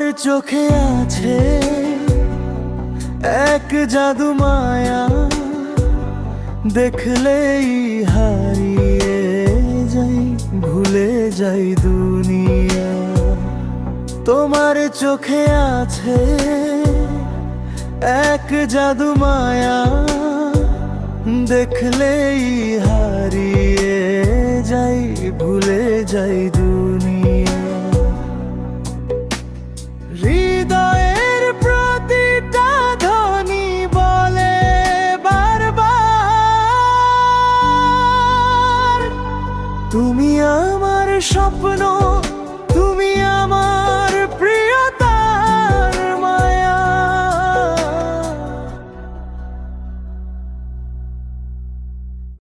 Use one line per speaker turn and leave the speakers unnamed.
তোমার চোখে আছে এক জাদু মায়া। দেখলেই হারিয়ে যাই, ভুলে যাই দুনিয়া। তোমার চোখে আছে এক জাদু মায়া। দেখলেই হারিয়ে যাই, ভুলে যাই দুনিয়া তুমি আমার স্বপ্ন